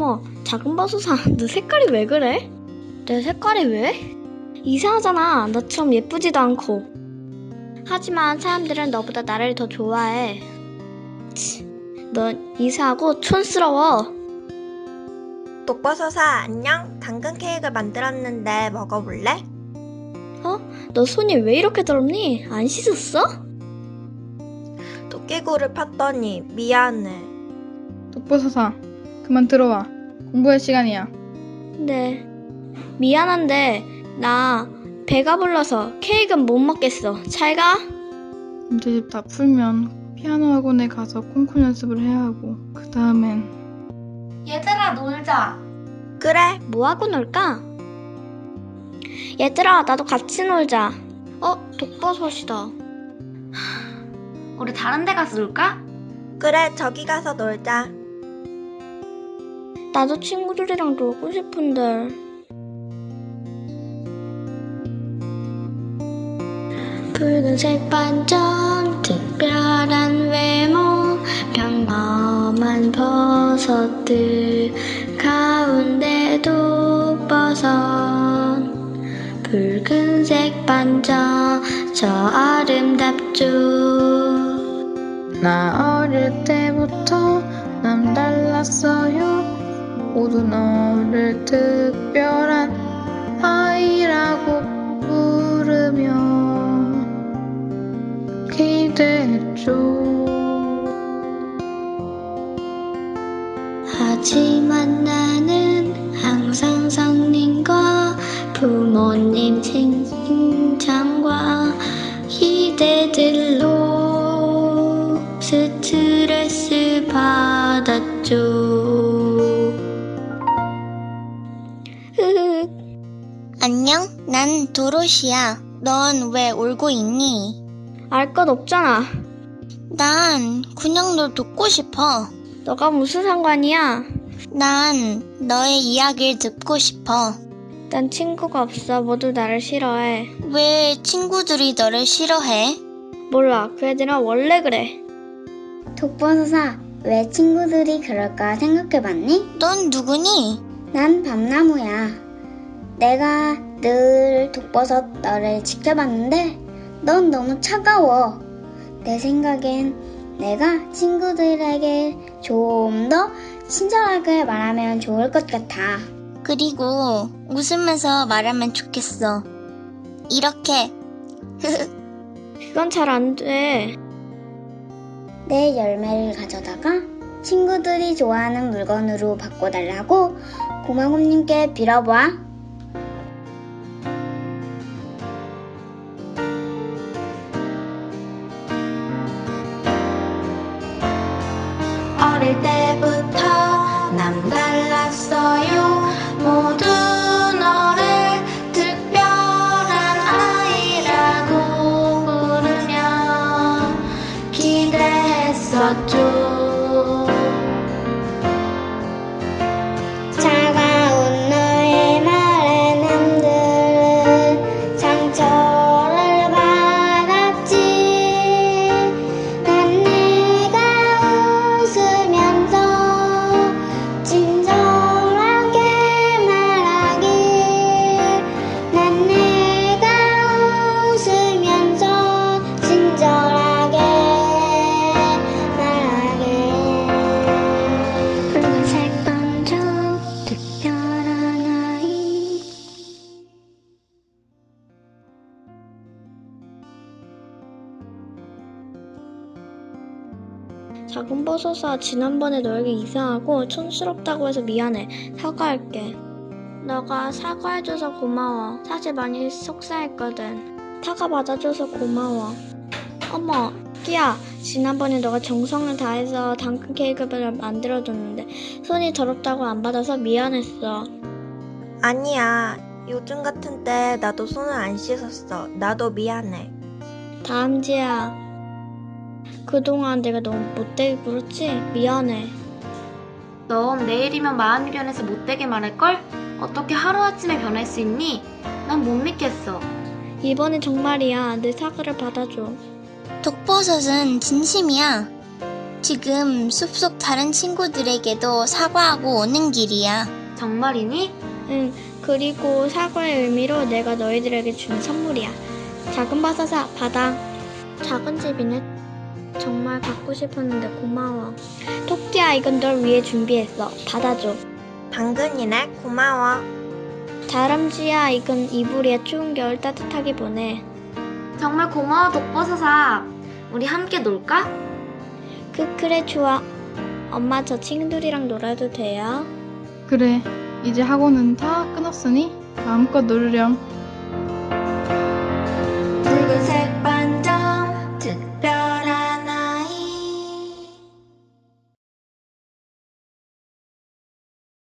어머, 작은 버섯아, 너 색깔이 왜 그래? 내 색깔이 왜? 이상하잖아. 너처럼 예쁘지도 않고. 하지만 사람들은 너보다 나를 더 좋아해. 치, 넌 이상하고 촌스러워. 독버섯아 안녕? 당근 케이크를 만들었는데 먹어볼래? 너 손이 왜 이렇게 더럽니? 안 씻었어? 도끼구를 팠더니 미안해. 독버섯아, 그만 들어와. 공부할 시간이야. 네. 미안한데, 나 배가 불러서 케이크는 못 먹겠어. 잘 가. 문제집 다 풀면 피아노 학원에 가서 콩쿨 연습을 해야 하고 그 다음엔 얘들아, 놀자. 그래 뭐 하고 놀까? 얘들아, 나도 같이 놀자. 어, 독버섯이다. 우리 다른 데 가서 놀까? 그래 저기 가서 놀자. 나도 친구들이랑 놀고 싶은데. 붉은색 반점 특별한 외모 평범한 버섯들 가운데 독버섯 붉은색 반점 저 아름답죠 나 어릴 때부터 남달랐어요. 모두 너를 특별한 아이라고 부르며 기대했죠. 하지만 나는 항상 성님과 부모님 칭찬과 기대들 난 도로시야. 넌 왜 울고 있니? 알 것 없잖아. 난 그냥 널 돕고 싶어. 너가 무슨 상관이야? 난 너의 이야기를 듣고 싶어. 난 친구가 없어. 모두 나를 싫어해. 왜 친구들이 너를 싫어해? 몰라. 그 애들은 원래 그래. 독버섯아, 왜 친구들이 그럴까 생각해봤니? 넌 누구니? 난 밤나무야. 내가 늘 독버섯 너를 지켜봤는데 넌 너무 차가워. 내 생각엔 내가 친구들에게 좀 더 친절하게 말하면 좋을 것 같아. 그리고 웃으면서 말하면 좋겠어. 이렇게 그건 잘 안 돼. 내 열매를 가져다가 친구들이 좋아하는 물건으로 바꿔달라고 고마곰님께 빌어봐. 어릴 때부터 남달랐어요. 모두 너를 특별한 아이라고 부르며 기대했었죠. 작은 버섯아, 지난번에 너에게 이상하고 촌스럽다고 해서 미안해. 사과할게. 너가 사과해줘서 고마워. 사실 많이 속상했거든. 사과 받아줘서 고마워. 어머, 끼야. 지난번에 너가 정성을 다해서 당근 케이크를 만들어줬는데 손이 더럽다고 안 받아서 미안했어. 아니야. 요즘 같은 때 나도 손을 안 씻었어. 나도 미안해. 다음지야. 그동안 내가 너무 못되게 굴었지? 미안해. 넌 내일이면 마음이 변해서 못되게 말할걸? 어떻게 하루아침에 변할 수 있니? 난 못 믿겠어. 이번엔 정말이야. 내 사과를 받아줘. 독버섯은 진심이야. 지금 숲속 다른 친구들에게도 사과하고 오는 길이야. 정말이니? 응, 그리고 사과의 의미로 내가 너희들에게 준 선물이야. 작은 버섯아, 받아. 작은 집이네. 정말 갖고 싶었는데 고마워. 토끼야, 이건 널 위해 준비했어. 받아줘. 당근이네 고마워 다람쥐야, 이건 이불이야. 추운 겨울 따뜻하게 보내. 정말 고마워 독버섯아. 우리 함께 놀까? 그, 그래, 좋아. 엄마 저 친구들이랑 놀아도 돼요? 그래, 이제 학원은 다 끊었으니 마음껏 놀으렴.